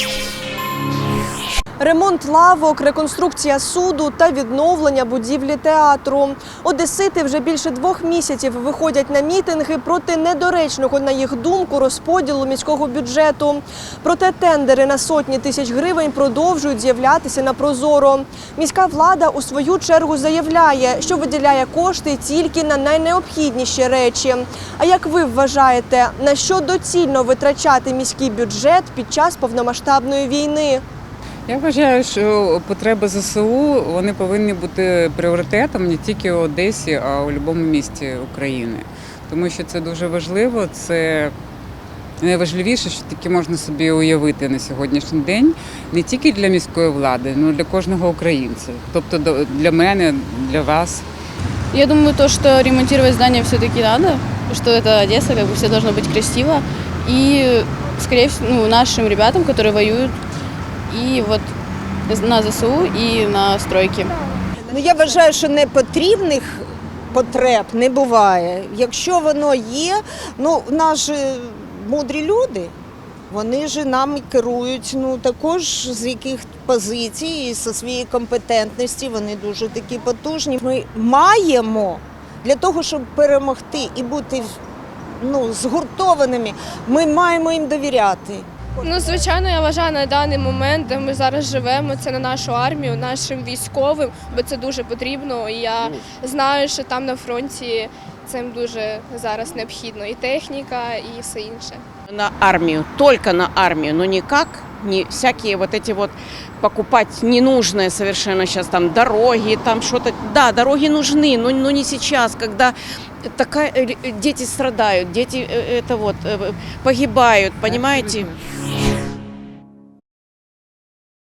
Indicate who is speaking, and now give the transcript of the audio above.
Speaker 1: you Ремонт лавок, реконструкція суду та відновлення будівлі театру. Одесити вже більше двох місяців виходять на мітинги проти недоречного, на їх думку, розподілу міського бюджету. Проте тендери на сотні тисяч гривень продовжують з'являтися на прозоро. Міська влада у свою чергу заявляє, що виділяє кошти тільки на найнеобхідніші речі. А як ви вважаєте, на що доцільно витрачати міський бюджет під час повномасштабної війни?
Speaker 2: Я вважаю, що потреби ЗСУ вони повинні бути пріоритетом не тільки у Одесі, а у будь-якому місті України. Тому що це дуже важливо. Це найважливіше, що таке можна собі уявити на сьогоднішній день не тільки для міської влади, але й для кожного українця. Тобто до- для мене, для вас.
Speaker 3: Я думаю, то, что ремонтировать здание все-таки надо, что это Одесса, как бы все должно быть красиво. И, скорее всего, ну, нашим ребятам, которые воюют, и вот на ЗСУ, и на стройки.
Speaker 4: Ну я вважаю, що непотрібних потреб не буває. Якщо воно є, ну нас мудрі люди. Вони ж нами керують ну також з яких позицій і зі своєї компетентності. Вони дуже такі потужні. Ми маємо для того, щоб перемогти і бути ну, згуртованими, ми маємо їм довіряти.
Speaker 5: Ну, звичайно, я вважаю на даний момент, де ми зараз живемо, це на нашу армію, нашим військовим, бо це дуже потрібно. І я знаю, що там на фронті цим дуже зараз необхідно і техніка, і все інше.
Speaker 6: На армию, только на армию, но никак не всякие вот эти вот покупать ненужные совершенно сейчас там дороги, там что-то. Да, дороги нужны, но, но не сейчас, когда такая, э, дети страдают, дети э, это вот э, погибают, понимаете?